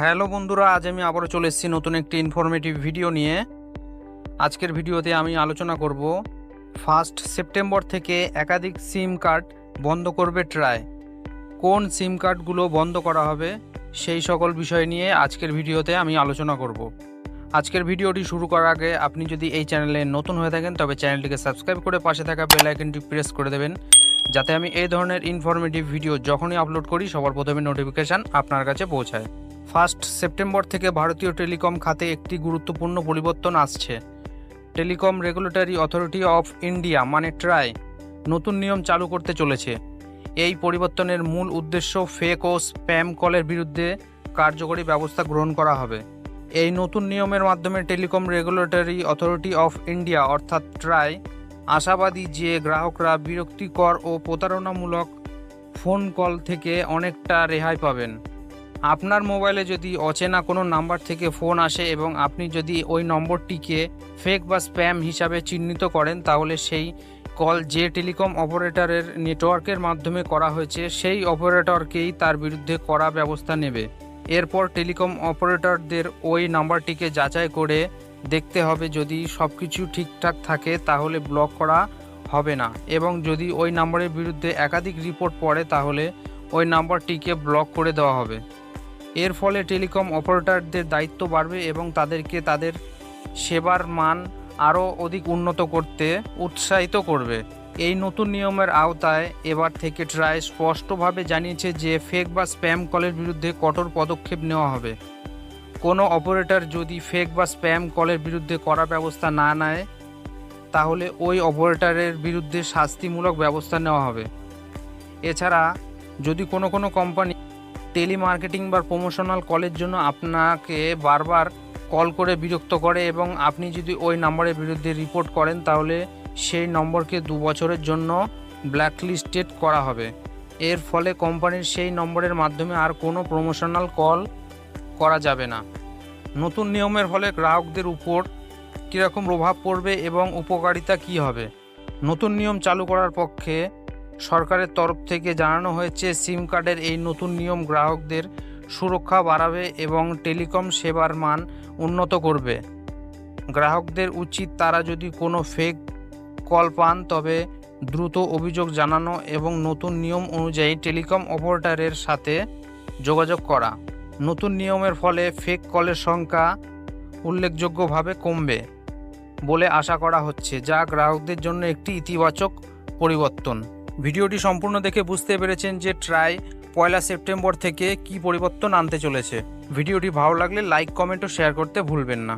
Hello বন্ধুরা, আজ আমি আবারও চলে এসেছি নতুন একটি ইনফরমেটিভ ভিডিও নিয়ে। আজকের ভিডিওতে আমি আলোচনা করব ফার্স্ট সেপ্টেম্বর থেকে একাধিক সিম কার্ড বন্ধ করবে ট্রাই কোন সিম কার্ডগুলো বন্ধ করা হবে, সেই সকল বিষয় নিয়ে আজকের ভিডিওতে আমি আলোচনা করব। আজকের ভিডিওটি শুরু করার আগে আপনি যদি এই চ্যানেলে নতুন হয়ে থাকেন, তবে চ্যানেলটিকে সাবস্ক্রাইব করে পাশে থাকা বেল আইকনটি প্রেস করে দেবেন, যাতে আমি এই ধরনের ইনফরমেটিভ ভিডিও যখনই আপলোড করি, সবার প্রথমে নোটিফিকেশান আপনার কাছে পৌঁছায়। ফার্স্ট সেপ্টেম্বর থেকে ভারতীয় টেলিকম খাতে একটি গুরুত্বপূর্ণ পরিবর্তন আসছে। Telecom Regulatory Authority of India মানে ট্রাই, নতুন নিয়ম চালু করতে চলেছে। এই পরিবর্তনের মূল উদ্দেশ্য ফেক ও স্প্যাম কলের বিরুদ্ধে কার্যকরী ব্যবস্থা গ্রহণ করা হবে। এই নতুন নিয়মের মাধ্যমে Telecom Regulatory Authority of India, অর্থাৎ ট্রাই, আশাবাদী যে গ্রাহকরা বিরক্তিকর ও প্রতারণামূলক ফোন কল থেকে অনেকটা রেহাই পাবেন। আপনার মোবাইলে যদি অচেনা কোনো নাম্বার থেকে ফোন আসে এবং আপনি যদি ওই নম্বরটিকে ফেক বা স্প্যাম হিসাবে চিহ্নিত করেন, তাহলে সেই কল যে টেলিকম অপারেটরের নেটওয়ার্কের মাধ্যমে করা হয়েছে, সেই অপারেটরকেই তার বিরুদ্ধে করা ব্যবস্থা নেবে। এরপর টেলিকম অপারেটরদের ওই নাম্বারটিকে যাচাই করে দেখতে হবে যদি সব কিছু ঠিকঠাক থাকে, তাহলে ব্লক করা হবে না। এবং যদি ওই নাম্বারের বিরুদ্ধে একাধিক রিপোর্ট পড়ে, তাহলে ওই নাম্বারটিকে ব্লক করে দেওয়া হবে। এর ফলে টেলিকম অপারেটরদের দায়িত্ব বাড়বে এবং তাদেরকে তাদের সেবার মান আরও অধিক উন্নত করতে উৎসাহিত করবে। এই নতুন নিয়মের আওতায় এবার থেকে ট্রাই স্পষ্টভাবে জানিয়েছে যে ফেক বা স্প্যাম কলের বিরুদ্ধে কঠোর পদক্ষেপ নেওয়া হবে। কোনো অপারেটর যদি ফেক বা স্প্যাম কলের বিরুদ্ধে করা ব্যবস্থা না নেয়, তাহলে ওই অপারেটরের বিরুদ্ধে শাস্তিমূলক ব্যবস্থা নেওয়া হবে। এছাড়া যদি কোনো কোনো কোম্পানি টেলিমার্কেটিং বা প্রমোশনাল কলের জন্য আপনাকে বারবার কল করে বিরক্ত করে এবং আপনি যদি ওই নম্বরের বিরুদ্ধে রিপোর্ট করেন, তাহলে সেই নম্বরকে দু বছরের জন্য ব্ল্যাকলিস্টেড করা হবে। এর ফলে কোম্পানির সেই নম্বরের মাধ্যমে আর কোনো প্রমোশনাল কল করা যাবে না। নতুন নিয়মের ফলে গ্রাহকদের উপর কীরকম প্রভাব পড়বে এবং উপকারিতা কী হবে? নতুন নিয়ম চালু করার পক্ষে সরকারের তরফ থেকে জানানো হয়েছে, সিম কার্ডের এই নতুন নিয়ম গ্রাহকদের সুরক্ষা বাড়াবে এবং টেলিকম সেবার মান উন্নত করবে। গ্রাহকদের উচিত তারা যদি কোনো ফেক কল পান, তবে দ্রুত অভিযোগ জানানো এবং নতুন নিয়ম অনুযায়ী টেলিকম অপারেটরের সাথে যোগাযোগ করা। নতুন নিয়মের ফলে ফেক কলের সংখ্যা উল্লেখযোগ্যভাবে কমবে বলে আশা করা হচ্ছে, যা গ্রাহকদের জন্য একটি ইতিবাচক পরিবর্তন। ভিডিওটি সম্পূর্ণ দেখে বুঝতে পেরেছেন যে ট্রাই পয়লা সেপ্টেম্বর থেকে কি পরিবর্তন আনতে চলেছে। ভিডিওটি ভালো লাগলে লাইক, কমেন্ট ও শেয়ার করতে ভুলবেন না।